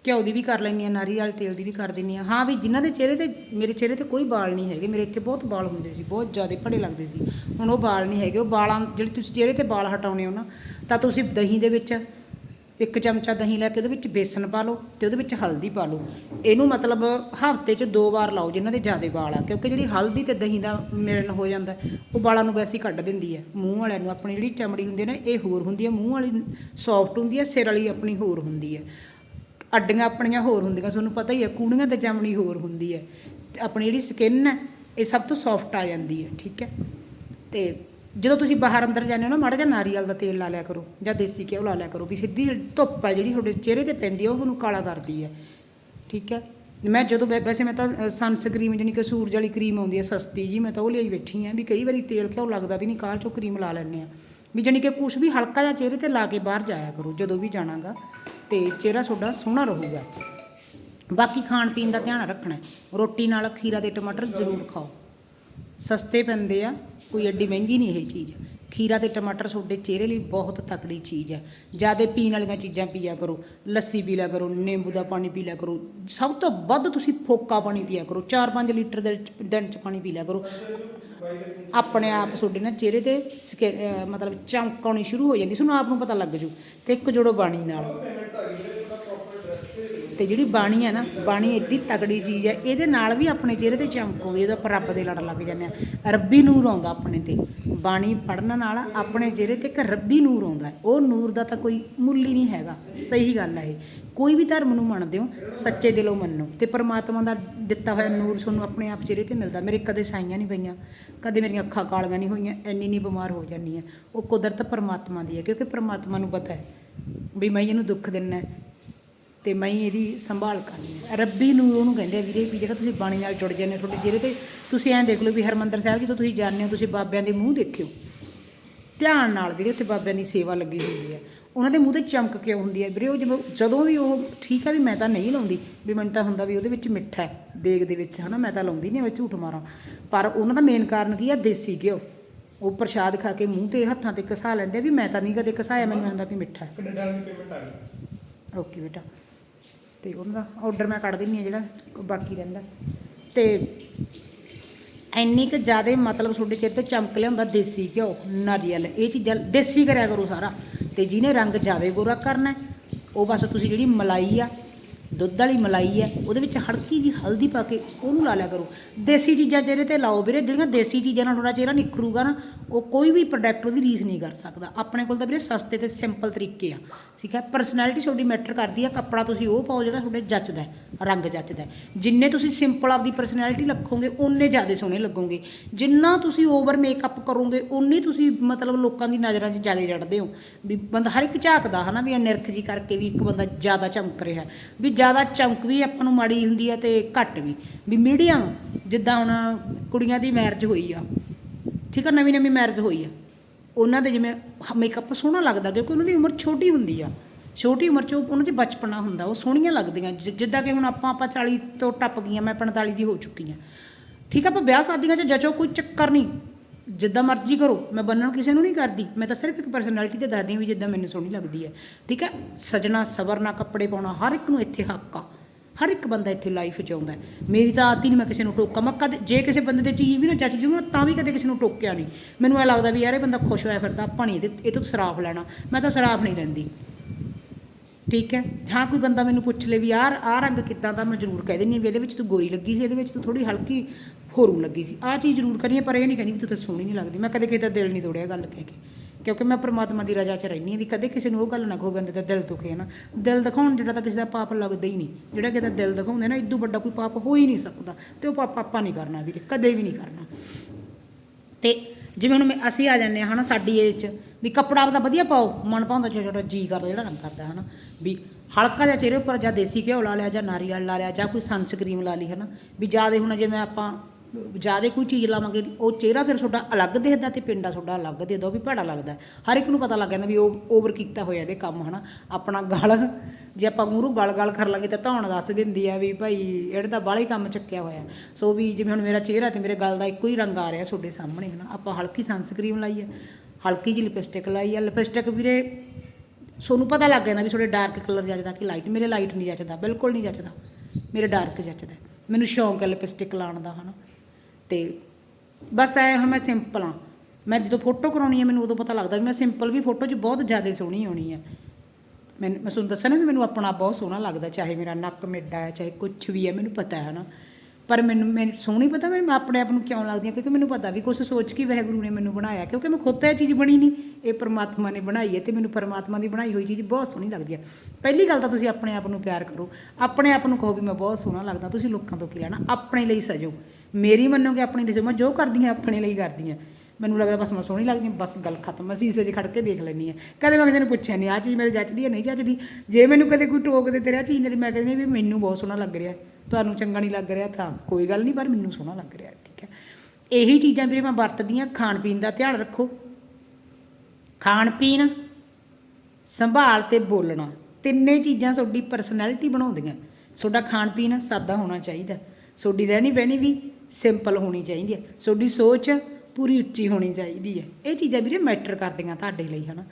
[SPEAKER 1] ਘਿਓ ਦੀ ਵੀ ਕਰ ਲੈਂਦੀ ਆ ਵਾਲੇ ਤੇਲ ਦੀ ਵੀ ਕਰ ਦਿੰਦੀ ਆ ਹਾਂ ਵੀ ਜਿਨ੍ਹਾਂ ਦੇ ਚਿਹਰੇ ਤੇ, ਮੇਰੇ ਚਿਹਰੇ ਤੇ ਕੋਈ ਵਾਲ ਨਹੀਂ ਹੈਗੇ। ਮੇਰੇ ਇੱਥੇ ਬਹੁਤ ਵਾਲ ਹੁੰਦੇ ਸੀ, ਬਹੁਤ ਜ਼ਿਆਦਾ ਭੜੇ ਲੱਗਦੇ ਸੀ। ਹੁਣ ਉਹ ਵਾਲ ਨਹੀਂ ਹੈਗੇ। ਉਹ ਵਾਲਾਂ, ਜਿਹੜੇ ਤੁਸੀਂ ਚਿਹਰੇ ਤੇ ਵਾਲ ਹਟਾਉਣੇ ਹੋ ਨਾ, ਤਾਂ ਤੁਸੀਂ ਦਹੀਂ ਦੇ ਵਿੱਚ ਇੱਕ ਚਮਚਾ ਦਹੀਂ ਲੈ ਕੇ ਉਹਦੇ ਵਿੱਚ ਬੇਸਨ ਪਾ ਲਓ ਤੇ ਉਹਦੇ ਵਿੱਚ ਹਲਦੀ ਪਾ ਲਓ। ਇਹਨੂੰ ਮਤਲਬ ਹਫ਼ਤੇ 'ਚ ਦੋ ਵਾਰ ਲਾਓ ਜਿਨ੍ਹਾਂ ਦੇ ਜ਼ਿਆਦਾ ਵਾਲ ਆ, ਕਿਉਂਕਿ ਜਿਹੜੀ ਹਲਦੀ ਤੇ ਦਹੀਂ ਦਾ ਮਿਲਣ ਹੋ ਜਾਂਦਾ, ਉਹ ਵਾਲਾਂ ਨੂੰ ਵੈਸੇ ਹੀ ਕੱਢ ਦਿੰਦੀ ਹੈ। ਮੂੰਹ ਵਾਲਿਆਂ ਨੂੰ, ਆਪਣੀ ਜਿਹੜੀ ਚਮੜੀ ਹੁੰਦੀ ਹੈ ਨਾ, ਇਹ ਹੋਰ ਹੁੰਦੀ ਹੈ। ਮੂੰਹ ਵਾਲੀ ਸੌਫਟ ਹੁੰਦੀ ਹੈ, ਸਿਰ ਵਾਲੀ ਆਪਣੀ ਹੋਰ ਹੁੰਦੀ ਹੈ। ਅੱਡੀਆਂ ਆਪਣੀਆਂ ਹੋਰ ਹੁੰਦੀਆਂ, ਤੁਹਾਨੂੰ ਪਤਾ ਹੀ ਹੈ ਕੂੜੀਆਂ ਤੇ ਚਮੜੀ ਹੋਰ ਹੁੰਦੀ ਹੈ। ਤੇ ਆਪਣੀ ਜਿਹੜੀ ਸਕਿਨ ਹੈ, ਇਹ ਸਭ ਤੋਂ ਸੌਫਟ ਆ ਜਾਂਦੀ ਹੈ, ਠੀਕ ਹੈ? ਤੇ ਜਦੋਂ ਤੁਸੀਂ ਬਾਹਰ ਅੰਦਰ ਜਾਂਦੇ ਹੋ ਨਾ, ਮਾੜਾ ਜਿਹਾ ਨਾਰੀਅਲ ਦਾ ਤੇਲ ਲਾ ਲਿਆ ਕਰੋ, ਜਾਂ ਦੇਸੀ ਘਿਓ ਲਾ ਲਿਆ ਕਰੋ, ਵੀ ਸਿੱਧੀ ਧੁੱਪ ਹੈ, ਜਿਹੜੀ ਤੁਹਾਡੇ ਚਿਹਰੇ ਤੇ ਪੈਂਦੀ ਹੈ, ਉਹ ਤੁਹਾਨੂੰ ਕਾਲਾ ਕਰਦੀ ਹੈ, ਠੀਕ ਹੈ? ਮੈਂ ਜਦੋਂ ਵੈਸੇ ਮੈਂ ਤਾਂ ਸਨਸਕ੍ਰੀਮ ਜਾਨੀ ਕਿ ਸੂਰਜ ਵਾਲੀ ਕਰੀਮ ਆਉਂਦੀ ਹੈ, ਸਸਤੀ ਜੀ, ਮੈਂ ਤਾਂ ਉਹ ਲਈ ਬੈਠੀ ਹਾਂ, ਵੀ ਕਈ ਵਾਰੀ ਤੇਲ ਘਿਓ ਲੱਗਦਾ ਵੀ ਨਹੀਂ ਕਾਲ ਚੋਂ ਕਰੀਮ ਲਾ ਲੈਂਦੇ ਆ ਵੀ ਜਾਨੀ ਕਿ ਕੁਛ ਵੀ ਹਲਕਾ ਜਿਹਾ ਚਿਹਰੇ ਤੇ ਲਾ ਕੇ ਬਾਹਰ ਜਾਇਆ ਕਰੋ, ਜਦੋਂ ਵੀ ਜਾਣਾਗਾ। ਤੇ ਚਿਹਰਾ ਤੁਹਾਡਾ ਸੋਹਣਾ ਰਹੂਗਾ। ਬਾਕੀ ਖਾਣ ਪੀਣ ਦਾ ਧਿਆਨ ਰੱਖਣਾ ਰੋਟੀ ਨਾਲ ਖੀਰਾ ਤੇ ਟਮਾਟਰ ਜ਼ਰੂਰ ਖਾਓ। ਸਸਤੇ ਪੈਂਦੇ ਆ, ਕੋਈ ਐਡੀ ਮਹਿੰਗੀ ਨਹੀਂ ਇਹ ਚੀਜ਼। ਖੀਰਾ ਤੇ ਟਮਾਟਰ ਤੁਹਾਡੇ ਚਿਹਰੇ ਲਈ ਬਹੁਤ ਤਕੜੀ ਚੀਜ਼ ਹੈ ਜ਼ਿਆਦਾ ਪੀਣ ਵਾਲੀਆਂ ਚੀਜ਼ਾਂ ਪੀਆ ਕਰੋ। ਲੱਸੀ ਪੀ ਲਿਆ ਕਰੋ, ਨਿੰਬੂ ਦਾ ਪਾਣੀ ਪੀ ਲਿਆ ਕਰੋ। ਸਭ ਤੋਂ ਵੱਧ ਤੁਸੀਂ ਫੋਕਾ ਪਾਣੀ ਪੀਆ ਕਰੋ। 4-5 ਲੀਟਰ ਦੇ ਵਿੱਚ- ਦਿਨ ਚ ਪਾਣੀ ਪੀ ਲਿਆ ਕਰੋ। ਆਪਣੇ ਆਪ ਤੁਹਾਡੇ ਨਾ ਚਿਹਰੇ ਤੇ ਸਕਿ- ਮਤਲਬ ਚਮਕਾਉਣੀ ਸ਼ੁਰੂ ਹੋ ਜਾਂਦੀ, ਤੁਹਾਨੂੰ ਆਪ ਨੂੰ ਪਤਾ ਲੱਗ ਜੂ ਤੇ ਇੱਕ ਜੋੜੋ ਬਾਣੀ ਨਾਲ। ਤੇ ਜਿਹੜੀ ਬਾਣੀ ਹੈ ਨਾ, ਬਾਣੀ ਏਡੀ ਤਕੜੀ ਚੀਜ਼ ਹੈ, ਇਹਦੇ ਨਾਲ ਵੀ ਆਪਣੇ ਚਿਹਰੇ ਤੇ ਚਮਕ ਆਉਂਦੀ ਜਦੋਂ ਆਪਾਂ ਰੱਬ ਦੇ ਲੜ ਲੱਗ ਜਾਂਦੇ ਆ। ਰੱਬੀ ਨੂਰ ਆਉਂਦਾ ਆਪਣੇ ਤੇ। ਬਾਣੀ ਪੜਨ ਨਾਲ ਆਪਣੇ ਚਿਹਰੇ ਤੇ ਇੱਕ ਰੱਬੀ ਨੂਰ ਆਉਂਦਾ ਉਹ ਨੂਰ ਦਾ ਤਾਂ ਕੋਈ ਮੁੱਲ ਹੀ ਨਹੀਂ ਹੈਗਾ। ਸਹੀ ਗੱਲ ਹੈ ਇਹ। ਕੋਈ ਵੀ ਧਰਮ ਨੂੰ ਮੰਨਦੇ ਹੋ, ਸੱਚੇ ਦਿਲੋਂ ਮੰਨੋ। ਤੇ ਪਰਮਾਤਮਾ ਦਾ ਦਿੱਤਾ ਹੋਇਆ ਨੂਰ ਤੁਹਾਨੂੰ ਆਪਣੇ ਆਪ ਚਿਹਰੇ ਤੇ ਮਿਲਦਾ। ਮੇਰੇ ਕਦੇ ਸਾਈਆਂ ਨਹੀਂ ਪਈਆਂ, ਕਦੇ ਮੇਰੀਆਂ ਅੱਖਾਂ ਕਾਲੀਆਂ ਨਹੀਂ ਹੋਈਆਂ ਐਨੀ ਨਹੀਂ ਬਿਮਾਰ ਹੋ ਜਾਂਦੀ ਹੈ। ਉਹ ਕੁਦਰਤ ਪਰਮਾਤਮਾ ਦੀ ਹੈ, ਕਿਉਂਕਿ ਪਰਮਾਤਮਾ ਨੂੰ ਪਤਾ ਹੈ ਵੀ ਮੈਂ ਇਹਨੂੰ ਦੁੱਖ ਦਿੰਨਾ ਤੇ ਮੈਂ ਇਹਦੀ ਸੰਭਾਲ ਕਰਨੀ ਹੈ। ਰੱਬੀ ਨੂਰ ਉਹਨੂੰ ਕਹਿੰਦੇ ਆ ਵੀਰੇ ਵੀ ਜਿਹੜਾ ਤੁਸੀਂ ਬਾਣੀ ਨਾਲ ਜੁੜ ਜਾਂਦੇ ਤੁਹਾਡੇ ਚਿਹਰੇ ਤੇ ਤੁਸੀਂ ਐਂ ਦੇਖ ਲਓ ਵੀ ਹਰਮੰਦਰ ਸਾਹਿਬ ਜਦੋਂ ਤੁਸੀਂ ਜਾਂਦੇ ਹੋ ਤੁਸੀਂ ਬਾਬਿਆਂ ਦੇ ਮੂੰਹ ਦੇਖਿਓ। ਧਿਆਨ ਨਾਲ ਜਿਹੜੀ ਉੱਥੇ ਬਾਬਿਆਂ ਦੀ ਸੇਵਾ ਲੱਗੀ ਹੁੰਦੀ ਹੈ। ਉਹਨਾਂ ਦੇ ਮੂੰਹ ਤੇ ਚਮਕ ਕਿਉਂ ਹੁੰਦੀ ਹੈ। ਵੀਰੇ ਉਹ ਜਿਵੇਂ ਜਦੋਂ ਵੀ ਉਹ ਠੀਕ ਹੈ ਵੀ ਮੈਂ ਤਾਂ ਨਹੀਂ ਲਾਉਂਦੀ। ਵੀ ਮੈਨੂੰ ਤਾਂ ਹੁੰਦਾ ਵੀ ਉਹਦੇ ਵਿੱਚ ਮਿੱਠਾ ਹੈ ਦੇਗ ਦੇ ਵਿੱਚ ਹਨਾ ਮੈਂ ਤਾਂ ਲਾਉਂਦੀ ਨਹੀਂ ਮੈਂ ਝੂਠ ਮਾਰਾਂ। ਪਰ ਉਹਨਾਂ ਦਾ ਮੇਨ ਕਾਰਨ ਕੀ ਆ? ਦੇਸੀ ਘਿਓ। ਉਹ ਪ੍ਰਸ਼ਾਦ ਖਾ ਕੇ ਮੂੰਹ ਤੇ ਹੱਥਾਂ ਤੇ ਘਸਾ ਲੈਂਦੇ ਵੀ ਮੈਂ ਤਾਂ ਨਹੀਂ ਕਦੇ ਘਸਾਇਆ ਮੈਨੂੰ ਹੁੰਦਾ ਵੀ ਮਿੱਠਾ ਹੈ। ਓਕੇ ਬੇਟਾ। ਤੇ ਉਹਨਾਂ ਦਾ ਆਰਡਰ ਮੈਂ ਕੱਢ ਦਿੰਨੀ ਆ ਜਿਹੜਾ ਬਾਕੀ ਰਹਿੰਦਾ। ਤੇ ਇੰਨੀ ਕੁ ਜ਼ਿਆਦਾ ਮਤਲਬ ਤੁਹਾਡੇ ਚਿਹਰੇ ਤੇ ਚਮਕ ਲਿਆਉਂਦਾ ਦੇਸੀ ਘਿਓ, ਨਾਰੀਅਲ, ਇਹ ਚੀਜ਼ਾਂ ਦੇਸੀ ਕਰਿਆ ਕਰੋ ਸਾਰਾ। ਤੇ ਜਿਹਨੇ ਰੰਗ ਜ਼ਿਆਦਾ ਗੋਰਾ ਕਰਨਾ, ਉਹ ਬਸ ਤੁਸੀਂ ਜਿਹੜੀ ਮਲਾਈ ਆ ਦੁੱਧ ਵਾਲੀ ਮਲਾਈ ਹੈ, ਉਹਦੇ ਵਿੱਚ ਹਲਕੀ ਜੀ ਹਲਦੀ ਪਾ ਕੇ ਉਹਨੂੰ ਲਾ ਲਿਆ ਕਰੋ। ਦੇਸੀ ਚੀਜ਼ਾਂ ਚਿਹਰੇ ਤੇ ਲਾਓ ਵੀਰੇ, ਜਿਹੜੀਆਂ ਦੇਸੀ ਚੀਜ਼ਾਂ ਨਾਲ ਤੁਹਾਡਾ ਚਿਹਰਾ ਨਿਖਰੂਗਾ ਨਾ, ਉਹ ਕੋਈ ਵੀ ਪ੍ਰੋਡਕਟ ਉਹਦੀ ਰੀਸ ਨਹੀਂ ਕਰ ਸਕਦਾ। ਆਪਣੇ ਕੋਲ ਤਾਂ ਵੀਰੇ ਸਸਤੇ ਤੇ ਸਿੰਪਲ ਤਰੀਕੇ ਆ, ਠੀਕ ਹੈ? ਪਰਸਨੈਲਿਟੀ ਤੁਹਾਡੀ ਮੈਟਰ ਕਰਦੀ ਆ, ਕੱਪੜਾ ਤੁਸੀਂ ਉਹ ਪਾਓ ਜਿਹੜਾ ਤੁਹਾਡੇ ਜੱਚਦਾ ਰੰਗ ਜੱਚਦਾ ਜਿੰਨੇ ਤੁਸੀਂ ਸਿੰਪਲ ਆਪਦੀ ਪਰਸਨੈਲਿਟੀ ਰੱਖੋਗੇ ਉਨੇ ਜ਼ਿਆਦਾ ਸੋਹਣੇ ਲੱਗੋਗੇ। ਜਿੰਨਾ ਤੁਸੀਂ ਓਵਰ ਮੇਕਅਪ ਕਰੋਗੇ ਉਨੀ ਤੁਸੀਂ ਮਤਲਬ ਲੋਕਾਂ ਦੀ ਨਜ਼ਰਾਂ 'ਚ ਜ਼ਿਆਦਾ ਜੜਦੇ ਹੋ। ਵੀ ਬੰਦਾ ਹਰ ਇੱਕ ਝਾਕਦਾ ਹਨਾ, ਵੀ ਇਹ ਨਿਰਖ ਜੀ ਕਰਕੇ ਵੀ ਇੱਕ ਬੰਦਾ ਜ਼ਿਆਦਾ ਚਮਕ ਰਿਹਾ ਵੀ ਜ਼ਿਆਦਾ ਚਮਕ ਵੀ ਆਪਾਂ ਨੂੰ ਮਾੜੀ ਹੁੰਦੀ ਹੈ ਤੇ ਘੱਟ ਵੀ। ਵੀ ਮੀਡੀਅਮ, ਜਿੱਦਾਂ ਹੁਣ ਕੁੜੀਆਂ ਦੀ ਮੈਰਿਜ ਹੋਈ ਆ। ਠੀਕ ਆ ਨਵੀਂ ਨਵੀਂ ਮੈਰਿਜ ਹੋਈ ਆ। ਉਹਨਾਂ ਦੇ ਜਿਵੇਂ ਮੇਕਅਪ ਸੋਹਣਾ ਲੱਗਦਾ, ਕਿਉਂਕਿ ਉਹਨਾਂ ਦੀ ਉਮਰ ਛੋਟੀ ਹੁੰਦੀ ਆ। ਛੋਟੀ ਉਮਰ 'ਚ ਉਹਨਾਂ 'ਚ ਬਚਪਨਾ ਹੁੰਦਾ, ਉਹ ਸੋਹਣੀਆਂ ਲੱਗਦੀਆਂ। ਜਿੱਦਾਂ ਕਿ ਹੁਣ ਆਪਾਂ ਆਪਾਂ 40 ਤੋਂ ਟੱਪ ਗਈਆਂ, ਮੈਂ 45 ਦੀ ਹੋ ਚੁੱਕੀ ਆ। ਠੀਕ ਆ, ਆਪਾਂ ਵਿਆਹ ਸ਼ਾਦੀਆਂ 'ਚ ਜਚੋ, ਕੋਈ ਚੱਕਰ ਨਹੀਂ। ਜਿੱਦਾਂ ਮਰਜ਼ੀ ਕਰੋ, ਮੈਂ ਬੰਨਣ ਕਿਸੇ ਨੂੰ ਨਹੀਂ ਕਰਦੀ। ਮੈਂ ਤਾਂ ਸਿਰਫ ਇੱਕ ਪਰਸਨੈਲਿਟੀ ਤੇ ਦੱਸਦੀ ਵੀ ਜਿੱਦਾਂ ਮੈਨੂੰ ਸੋਹਣੀ ਲੱਗਦੀ ਹੈ। ਠੀਕ ਹੈ? ਸਜਣਾ, ਸਵਰਨਾ, ਕੱਪੜੇ ਪਾਉਣਾ, ਹਰ ਇੱਕ ਨੂੰ ਇੱਥੇ ਹੱਕ ਆ। ਹਰ ਇੱਕ ਬੰਦਾ ਇੱਥੇ ਲਾਈਫ 'ਚ ਆਉਂਦਾ ਮੇਰੀ ਤਾਂ ਆਦਤ ਨਹੀਂ ਮੈਂ ਕਿਸੇ ਨੂੰ ਟੋਕਾਂ। ਮੈਂ ਕਦੇ ਜੇ ਕਿਸੇ ਬੰਦੇ ਦੇ ਚੀਜ਼ ਵੀ ਨਾ ਜੱਚਦੀ ਹੋਵੇ ਤਾਂ ਵੀ ਕਦੇ ਕਿਸੇ ਨੂੰ ਟੋਕਿਆ ਨਹੀਂ। ਮੈਨੂੰ ਇਹ ਲੱਗਦਾ ਵੀ ਯਾਰ ਇਹ ਬੰਦਾ ਖੁਸ਼ ਹੋਇਆ ਫਿਰਦਾ, ਆਪਾਂ ਨਹੀਂ ਇਹਦੇ ਇਹ ਤੋਂ ਸਰਾਫ ਲੈਣਾ। ਮੈਂ ਤਾਂ ਸਰਾਫ ਨਹੀਂ ਲੈਂਦੀ। ਠੀਕ ਹੈ? ਹਾਂ ਕੋਈ ਬੰਦਾ ਮੈਨੂੰ ਪੁੱਛ ਲੇ ਵੀ ਯਾਰ ਆਹ ਰੰਗ ਕਿੱਦਾਂ ਦਾ? ਮੈਂ ਜ਼ਰੂਰ ਕਹਿ ਦਿੰਦੀ ਹਾਂ ਵੀ ਇਹਦੇ ਵਿੱਚ ਤੂੰ ਗੋਰੀ ਲੱਗੀ ਸੀ, ਇਹਦੇ ਵਿੱਚ ਤੂੰ ਥੋੜੀ ਹਲਕੀ ਹੋਰੂ ਲੱਗੀ ਸੀ। ਆਹ ਚੀਜ਼ ਜ਼ਰੂਰ ਕਰਨੀ ਹੈ ਪਰ ਇਹ ਨਹੀਂ ਕਹਿੰਦੀ ਵੀ ਤੂੰ ਤਾਂ ਸੋਹਣੀ ਨਹੀਂ ਲੱਗਦੀ। ਮੈਂ ਕਦੇ ਕਿਸੇ ਦਾ ਦਿਲ ਨਹੀਂ ਤੋੜਿਆ ਗੱਲ ਕਹਿ ਕੇ। ਕਿਉਂਕਿ ਮੈਂ ਪ੍ਰਮਾਤਮਾ ਦੀ ਰਜ਼ਾ 'ਚ ਰਹਿੰਦੀ ਹਾਂ ਵੀ ਕਦੇ ਕਿਸੇ ਨੂੰ ਉਹ ਗੱਲ ਨਾ ਕਹੋ ਬੰਦੇ ਦਾ ਦਿਲ ਦੁਖੇ ਨਾ। ਦਿਲ ਦਿਖਾਉਣ ਜਿਹੜਾ ਤਾਂ ਕਿਸੇ ਦਾ ਪਾਪ ਲੱਗਦਾ ਹੀ ਨਹੀਂ। ਜਿਹੜਾ ਕਿਸੇ ਦਾ ਦਿਲ ਦਿਖਾਉਂਦੇ ਨਾ ਇਦੋਂ ਵੱਡਾ ਕੋਈ ਪਾਪ ਹੋ ਹੀ ਨਹੀਂ ਸਕਦਾ। ਤੇ ਉਹ ਪਾਪ ਆਪਾਂ ਨਹੀਂ ਕਰਨਾ ਵੀਰੇ, ਕਦੇ ਵੀ ਨਹੀਂ ਕਰਨਾ। ਤੇ ਜਿਵੇਂ ਹੁਣ ਮੈਂ- ਅਸੀਂ ਆ ਜਾਂਦੇ ਹਾਂ ਹਨਾ ਸਾਡੀ ਏਜ 'ਚ, ਵੀ ਕੱਪੜਾ ਆਪਦਾ ਵਧੀਆ ਪਾਓ, ਮਨ ਪਾਉਂਦਾ ਛੋਟਾ ਛੋਟਾ ਜੀ ਕਰਦਾ, ਜਿਹੜਾ ਰੰਗ ਕਰਦਾ ਹਨਾ। ਵੀ ਹਲਕਾ ਜਿਹਾ ਚਿਹਰੇ ਉੱਪਰ ਜਾਂ ਦੇਸੀ ਘਿਓ ਲਾ ਲਿਆ ਜਾਂ ਨਾਰੀਅਲ ਲਾ ਲਿਆ ਜਾਂ ਕੋਈ ਸਨਸਕ੍ਰੀਮ ਲਾ ਲਈ ਹਨਾ। ਵੀ ਜ਼ਿਆਦਾ ਹੁਣ ਜਿਵੇਂ ਆਪਾਂ ਜ਼ਿਆਦਾ ਕੋਈ ਚੀਜ਼ ਲਾਵਾਂਗੇ, ਉਹ ਚਿਹਰਾ ਫਿਰ ਤੁਹਾਡਾ ਅਲੱਗ ਦਿਖਦਾ ਤੇ ਪਿੰਡਾ ਤੁਹਾਡਾ ਅਲੱਗ ਦਿਖਦਾ, ਉਹ ਵੀ ਭੈੜਾ ਲੱਗਦਾ। ਹਰ ਇੱਕ ਨੂੰ ਪਤਾ ਲੱਗ ਜਾਂਦਾ ਵੀ ਉਹ ਓਵਰ ਕੀਤਾ ਹੋਇਆ ਇਹਦੇ ਕੰਮ, ਹਨਾ। ਆਪਣਾ ਗਲ, ਜੇ ਆਪਾਂ ਮੂਹਰੋਂ ਗਲ ਗਲ ਕਰ ਲਾਂਗੇ ਤਾਂ ਧੌਣ ਦੱਸ ਦਿੰਦੀ ਆ ਵੀ ਭਾਈ ਇਹਨੇ ਤਾਂ ਬਾਹਲਾ ਹੀ ਕੰਮ ਚੱਕਿਆ ਹੋਇਆ। ਸੋ ਵੀ ਜਿਵੇਂ ਹੁਣ ਮੇਰਾ ਚਿਹਰਾ ਤੇ ਮੇਰੇ ਗਲ ਦਾ ਇੱਕੋ ਹੀ ਰੰਗ ਆ ਰਿਹਾ ਤੁਹਾਡੇ ਸਾਹਮਣੇ, ਹਨਾ। ਆਪਾਂ ਹਲਕੀ ਸਨਸਕ੍ਰੀਮ ਲਾਈ ਹੈ ਹਲਕੀ ਜਿਹੀ ਲਿਪਸਟਿਕ ਲਾਈ ਹੈ ਲਿਪਸਟਿਕ ਵੀਰੇ ਸੋਨੂੰ ਪਤਾ ਲੱਗ ਜਾਂਦਾ ਵੀ ਤੁਹਾਡੇ ਡਾਰਕ ਕਲਰ ਜੱਚਦਾ ਕਿ ਲਾਈਟ ਮੇਰੇ ਲਾਈਟ ਨਹੀਂ ਜੱਚਦਾ, ਬਿਲਕੁਲ ਨਹੀਂ ਜੱਚਦਾ। ਮੇਰੇ ਡਾਰਕ ਜੱਚਦਾ। ਮੈਨੂੰ ਸ਼ੌਂਕ ਹੈ ਲਿਪਸਟਿਕ ਲਾਉਣ ਦਾ, ਹਨਾ। ਤੇ ਬਸ ਐ ਹੁਣ ਮੈਂ ਸਿੰਪਲ ਆ ਮੈਂ ਜਦੋਂ ਫੋਟੋ ਕਰਾਉਣੀ ਹੈ, ਮੈਨੂੰ ਉਦੋਂ ਪਤਾ ਲੱਗਦਾ ਵੀ ਮੈਂ ਸਿੰਪਲ ਵੀ ਫੋਟੋ 'ਚ ਬਹੁਤ ਜ਼ਿਆਦਾ ਸੋਹਣੀ ਆਉਣੀ ਹੈ। ਮੈਨੂੰ ਮੈਂ ਤੁਹਾਨੂੰ ਦੱਸਿਆ ਨਾ ਵੀ ਮੈਨੂੰ ਆਪਣਾ ਆਪ ਬਹੁਤ ਸੋਹਣਾ ਲੱਗਦਾ, ਚਾਹੇ ਮੇਰਾ ਨੱਕ ਮਿੱਡਾ ਹੈ, ਚਾਹੇ ਕੁਝ ਵੀ ਹੈ, ਮੈਨੂੰ ਪਤਾ ਹੈ ਨਾ। ਪਰ ਮੈਨੂੰ ਮੈਨੂੰ ਸੋਹਣੀ ਪਤਾ ਮੈਨੂੰ ਆਪਣੇ ਆਪ ਨੂੰ ਕਿਉਂ ਲੱਗਦੀ ਹੈ? ਕਿਉਂਕਿ ਮੈਨੂੰ ਪਤਾ ਵੀ ਕੁਛ ਸੋਚ ਕੇ ਵਾਹਿਗੁਰੂ ਨੇ ਮੈਨੂੰ ਬਣਾਇਆ ਕਿਉਂਕਿ ਮੈਂ ਖੁਦ ਤਾਂ ਇਹ ਚੀਜ਼ ਬਣੀ ਨਹੀਂ। ਇਹ ਪਰਮਾਤਮਾ ਨੇ ਬਣਾਈ ਹੈ ਤੇ ਮੈਨੂੰ ਪਰਮਾਤਮਾ ਦੀ ਬਣਾਈ ਹੋਈ ਚੀਜ਼ ਬਹੁਤ ਸੋਹਣੀ ਲੱਗਦੀ ਹੈ। ਪਹਿਲੀ ਗੱਲ ਤਾਂ ਤੁਸੀਂ ਆਪਣੇ ਆਪ ਨੂੰ ਪਿਆਰ ਕਰੋ। ਆਪਣੇ ਆਪ ਨੂੰ ਕਹੋ ਵੀ ਮੈਂ ਬਹੁਤ ਸੋਹਣਾ ਲੱਗਦਾ, ਤੁਸੀਂ ਲੋਕਾਂ ਤੋਂ ਕੀ ਲੈਣਾ? ਆਪਣੇ ਲਈ ਸਜੋ। ਮੇਰੀ ਮੰਨੋਗੇ ਆਪਣੀ ਲਈ ਮੈਂ ਜੋ ਕਰਦੀ ਹਾਂ ਆਪਣੇ ਲਈ ਕਰਦੀ ਹਾਂ ਮੈਨੂੰ ਲੱਗਦਾ ਬਸ ਮੈਂ ਸੋਹਣੀ ਲੱਗਦੀ ਹਾਂ, ਬਸ ਗੱਲ ਖਤਮ। ਮੈਂ ਸੀਸੇ 'ਚ ਖੜ ਕੇ ਦੇਖ ਲੈਂਦੀ ਹਾਂ। ਕਦੇ ਮੈਂ ਕਿਸੇ ਨੂੰ ਪੁੱਛਿਆ ਨਹੀਂ ਆਹ ਚੀਜ਼ ਮੇਰੇ ਜੱਚਦੀ ਹੈ, ਨਹੀਂ ਜੱਚਦੀ? ਜੇ ਮੈਨੂੰ ਕਦੇ ਕੋਈ ਟੋਕਦੇ ਤੇਰਾ ਚੀਜ਼ ਨੇ, ਤੇ ਮੈਂ ਕਹਿੰਦੀ ਹਾਂ ਵੀ ਮੈਨੂੰ ਬਹੁਤ ਸੋਹਣਾ ਲੱਗ ਰਿਹਾ। ਤੁਹਾਨੂੰ ਚੰਗਾ ਨਹੀਂ ਲੱਗ ਰਿਹਾ ਤਾਂ ਕੋਈ ਗੱਲ ਨਹੀਂ, ਪਰ ਮੈਨੂੰ ਸੋਹਣਾ ਲੱਗ ਰਿਹਾ, ਠੀਕ ਹੈ? ਇਹੀ ਚੀਜ਼ਾਂ ਵੀਰੇ ਮੈਂ ਵਰਤਦੀ ਹਾਂ ਖਾਣ ਪੀਣ ਦਾ ਧਿਆਨ ਰੱਖੋ। ਖਾਣ ਪੀਣ, ਸੰਭਾਲ ਤੇ ਬੋਲਣਾ, ਤਿੰਨੇ ਚੀਜ਼ਾਂ ਤੁਹਾਡੀ ਪਰਸਨੈਲਿਟੀ ਬਣਾਉਂਦੀਆਂ। ਤੁਹਾਡਾ ਖਾਣ ਪੀਣ ਸਾਦਾ ਹੋਣਾ ਚਾਹੀਦਾ। ਤੁਹਾਡੀ ਰਹਿਣੀ ਬਹਿਣੀ ਵੀ ਸਿੰਪਲ ਹੋਣੀ ਚਾਹੀਦੀ ਹੈ। ਤੁਹਾਡੀ ਸੋਚ ਪੂਰੀ ਉੱਚੀ ਹੋਣੀ ਚਾਹੀਦੀ ਹੈ। ਇਹ ਚੀਜ਼ਾਂ ਵੀਰੇ ਮੈਟਰ ਕਰਦੀਆਂ ਤੁਹਾਡੇ ਲਈ, ਹਨਾ?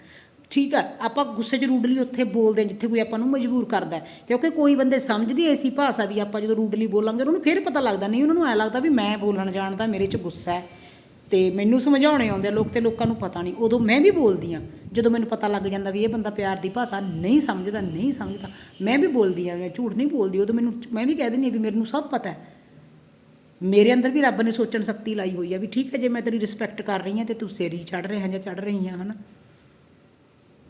[SPEAKER 1] ਠੀਕ ਹੈ ਆਪਾਂ ਗੁੱਸੇ 'ਚ ਰੂਡਲੀ ਉੱਥੇ ਬੋਲਦੇ ਹਾਂ, ਜਿੱਥੇ ਕੋਈ ਆਪਾਂ ਨੂੰ ਮਜਬੂਰ ਕਰਦਾ ਕਿਉਂਕਿ ਕੋਈ ਬੰਦੇ ਸਮਝਦੇ ਐਸੀ ਭਾਸ਼ਾ ਵੀ ਆਪਾਂ ਜਦੋਂ ਰੂਡਲੀ ਬੋਲਾਂਗੇ, ਉਹਨਾਂ ਨੂੰ ਫਿਰ ਪਤਾ ਲੱਗਦਾ, ਨਹੀਂ, ਉਹਨਾਂ ਨੂੰ ਐ ਲੱਗਦਾ ਵੀ ਮੈਂ ਬੋਲਣ ਜਾਣਦਾ, ਮੇਰੇ 'ਚ ਗੁੱਸਾ ਹੈ। ਤੇ ਮੈਨੂੰ ਸਮਝਾਉਣੇ ਆਉਂਦੇ ਆ, ਲੋਕ ਤੇ ਲੋਕਾਂ ਨੂੰ ਪਤਾ ਨਹੀਂ। ਉਦੋਂ ਮੈਂ ਵੀ ਬੋਲਦੀ ਆ ਜਦੋਂ ਮੈਨੂੰ ਪਤਾ ਲੱਗ ਜਾਂਦਾ ਵੀ ਇਹ ਬੰਦਾ ਪਿਆਰ ਦੀ ਭਾਸ਼ਾ ਨਹੀਂ ਸਮਝਦਾ ਨਹੀਂ ਸਮਝਦਾ, ਮੈਂ ਵੀ ਬੋਲਦੀ ਆ ਮੈਂ ਝੂਠ ਨਹੀਂ ਬੋਲਦੀ, ਉਦੋਂ ਮੈਨੂੰ, ਮੈਂ ਵੀ ਕਹਿ ਦਿੰਦੀ ਆ ਵੀ ਮੈਨੂੰ ਸਭ ਪਤਾ ਹੈ। ਮੇਰੇ ਅੰਦਰ ਵੀ ਰੱਬ ਨੇ ਸੋਚਣ ਸ਼ਕਤੀ ਲਾਈ ਹੋਈ ਆ ਵੀ ਠੀਕ ਹੈ ਜੇ ਮੈਂ ਤੇਰੀ ਰਿਸਪੈਕਟ ਕਰ ਰਹੀ ਹਾਂ ਤੇ ਤੂੰ ਸੇਰੀ ਚੜ ਰਿਹਾ ਜਾਂ ਚੜ ਰਹੀ ਆ ਹਨਾ?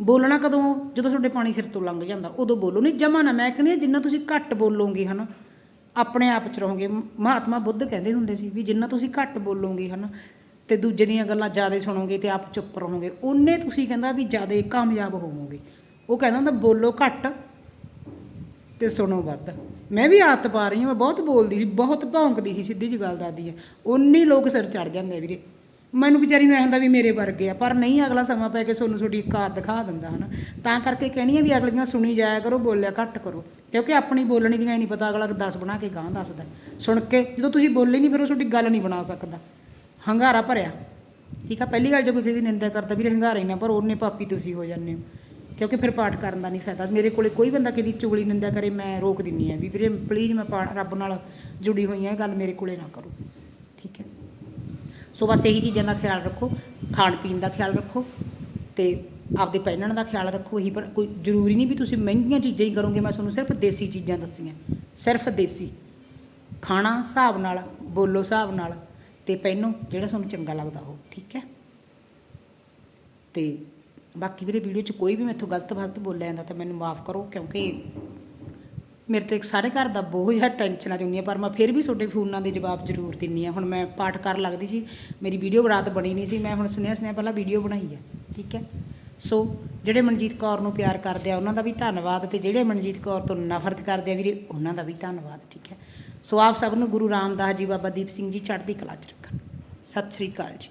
[SPEAKER 1] ਬੋਲਣਾ ਕਦੋਂ? ਜਦੋਂ ਤੁਹਾਡੇ ਪਾਣੀ ਸਿਰ ਤੋਂ ਲੰਘ ਜਾਂਦਾ ਉਦੋਂ ਬੋਲੋ। ਨਹੀਂ ਜਮਾ ਨਾ ਮੈਂ ਕਹਿੰਦੀ ਹਾਂ, ਜਿੰਨਾ ਤੁਸੀਂ ਘੱਟ ਬੋਲੋਗੇ ਹਨਾ ਆਪਣੇ ਆਪ ਚ ਰਹੋਗੇ। ਮਹਾਤਮਾ ਬੁੱਧ ਕਹਿੰਦੇ ਹੁੰਦੇ ਸੀ ਵੀ ਜਿੰਨਾ ਤੁਸੀਂ ਘੱਟ ਬੋਲੋਗੇ ਹਨਾ ਤੇ ਦੂਜੇ ਦੀਆਂ ਗੱਲਾਂ ਜ਼ਿਆਦਾ ਸੁਣੋਗੇ ਤੇ ਆਪ ਚੁੱਪ ਰਹੋਗੇ। ਉਹਨੇ ਤੁਸੀਂ ਕਹਿੰਦਾ ਵੀ ਜ਼ਿਆਦਾ ਕਾਮਯਾਬ ਹੋਵੋਗੇ। ਉਹ ਕਹਿੰਦਾ ਹੁੰਦਾ ਬੋਲੋ ਘੱਟ ਤੇ ਸੁਣੋ ਵੱਧ। ਮੈਂ ਵੀ ਆਦਤ ਪਾ ਰਹੀ ਹਾਂ, ਮੈਂ ਬਹੁਤ ਬੋਲਦੀ ਸੀ, ਬਹੁਤ ਭੌਂਕਦੀ ਸੀ, ਸਿੱਧੀ ਜੀ ਗੱਲ ਦੱਸਦੀ ਆ ਉਨੀ ਲੋਕ ਸਿਰ ਚੜ ਜਾਂਦੇ ਆ ਵੀਰੇ। ਮੈਨੂੰ ਵਿਚਾਰੀ ਨੂੰ ਐ ਹੁੰਦਾ ਵੀ ਮੇਰੇ ਵਰਗੇ ਆ, ਪਰ ਨਹੀਂ, ਅਗਲਾ ਸਮਾਂ ਪੈ ਕੇ ਤੁਹਾਨੂੰ ਤੁਹਾਡੀ ਔਕਾਤ ਦਿਖਾ ਦਿੰਦਾ ਹਨਾ। ਤਾਂ ਕਰਕੇ ਕਹਿਣੀ ਆ ਵੀ ਅਗਲੀਆਂ ਸੁਣੀ ਜਾਇਆ ਕਰੋ, ਬੋਲਿਆ ਘੱਟ ਕਰੋ। ਕਿਉਂਕਿ ਆਪਣੀ ਬੋਲਣੀ ਦੀਆਂ ਹੀ ਨਹੀਂ ਪਤਾ, ਅਗਲਾ 10 ਬਣਾ ਕੇ ਗਾਂ ਦੱਸਦਾ। ਸੁਣ ਕੇ, ਜਦੋਂ ਤੁਸੀਂ ਬੋਲੇ ਨਹੀਂ, ਫਿਰ ਉਹ ਤੁਹਾਡੀ ਗੱਲ ਨਹੀਂ ਬਣਾ ਸਕਦਾ। ਹੰਗਾਰਾ ਭਰਿਆ। ਠੀਕ ਆ, ਪਹਿਲੀ ਗੱਲ ਜੇ ਕੋਈ ਕਿਸੇ ਦੀ ਨਿੰਦਾ ਕਰਦਾ, ਵੀਰੇ ਹੰਗਾਰਾ ਹੀ ਨਾ ਪਰ ਉਹਨੇ ਪਾਪੀ ਤੁਸੀਂ ਹੋ ਜਾਂਦੇ ਹੋ। ਕਿਉਂਕਿ ਫਿਰ ਪਾਠ ਕਰਨ ਦਾ ਨਹੀਂ ਫਾਇਦਾ। ਮੇਰੇ ਕੋਲੇ ਕੋਈ ਬੰਦਾ ਕਿਹਦੀ ਚੁਗਲੀ ਨਿੰਦਾ ਕਰੇ, ਮੈਂ ਰੋਕ ਦਿੰਨੀ ਆ ਵੀ ਵੀਰੇ ਪਲੀਜ਼ ਮੈਂ ਪਾਠ ਰੱਬ ਨਾਲ ਜੁੜੀ ਹੋਈ ਆ, ਇਹ ਗੱਲ ਮੇਰੇ ਕੋਲੇ ਨਾ ਕਰੋ। ਠੀਕ ਹੈ? ਸੋ ਬਸ ਇਹੀ ਚੀਜ਼ਾਂ ਦਾ ਖਿਆਲ ਰੱਖੋ, ਖਾਣ ਪੀਣ ਦਾ ਖਿਆਲ ਰੱਖੋ ਤੇ ਆਪਦੇ ਪਹਿਨਣ ਦਾ ਖਿਆਲ ਰੱਖੋ। ਇਹੀ ਪਰ ਕੋਈ ਜ਼ਰੂਰੀ ਨਹੀਂ ਵੀ ਤੁਸੀਂ ਮਹਿੰਗੀਆਂ ਚੀਜ਼ਾਂ ਹੀ ਕਰੋਗੇ, ਮੈਂ ਤੁਹਾਨੂੰ ਸਿਰਫ ਦੇਸੀ ਚੀਜ਼ਾਂ ਦੱਸੀਆਂ। ਸਿਰਫ ਦੇਸੀ। ਖਾਣਾ ਹਿਸਾਬ ਨਾਲ, ਬੋਲੋ ਹਿਸਾਬ ਨਾਲ ਤੇ ਪਹਿਨੋ ਜਿਹੜਾ ਤੁਹਾਨੂੰ ਚੰਗਾ ਲੱਗਦਾ ਉਹ ਠੀਕ ਹੈ? ਤੇ ਬਾਕੀ ਵੀਰੇ ਵੀਡੀਓ 'ਚ ਕੋਈ ਵੀ ਮੈਥੋਂ ਗਲਤ ਫਲਤ ਬੋਲਿਆ ਜਾਂਦਾ ਤਾਂ ਮੈਨੂੰ ਮਾਫ ਕਰੋ ਕਿਉਂਕਿ ਮੇਰੇ ਤੇ ਇੱਕ ਸਾਰੇ ਘਰ ਦਾ ਬਹੁਤ ਜ਼ਿਆਦਾ ਟੈਨਸ਼ਨਾਂ ਚ ਹੁੰਦੀਆਂ ਪਰ ਮੈਂ ਫਿਰ ਵੀ ਤੁਹਾਡੇ ਫੋਨਾਂ ਦੇ ਜਵਾਬ ਜ਼ਰੂਰ ਦਿੰਨੀ ਆ। ਹੁਣ ਮੈਂ ਪਾਠ ਕਰਨ ਲੱਗਦੀ ਸੀ, ਮੇਰੀ ਵੀਡੀਓ ਰਾਤ ਬਣੀ ਨਹੀਂ ਸੀ, ਮੈਂ ਹੁਣ ਸੁਨੇਹਾ ਸੁਨੇਹਾ ਪਹਿਲਾਂ ਵੀਡੀਓ ਬਣਾਈ ਹੈ ਠੀਕ ਹੈ? ਸੋ ਜਿਹੜੇ ਮਨਜੀਤ ਕੌਰ ਨੂੰ ਪਿਆਰ ਕਰਦੇ ਆ, ਉਹਨਾਂ ਦਾ ਵੀ ਧੰਨਵਾਦ ਤੇ ਜਿਹੜੇ ਮਨਜੀਤ ਕੌਰ ਤੋਂ ਨਫ਼ਰਤ ਕਰਦੇ ਆ ਵੀਰੇ, ਉਹਨਾਂ ਦਾ ਵੀ ਧੰਨਵਾਦ, ਠੀਕ ਹੈ? ਸੋ ਆਪ ਸਭ ਨੂੰ ਗੁਰੂ ਰਾਮਦਾਸ ਜੀ, ਬਾਬਾ ਦੀਪ ਸਿੰਘ ਜੀ, ਚੜ੍ਹਦੀ ਕਲਾ ਚ ਰੱਖਣ। ਸਤਿ ਸ਼੍ਰੀ ਅਕਾਲ ਜੀ।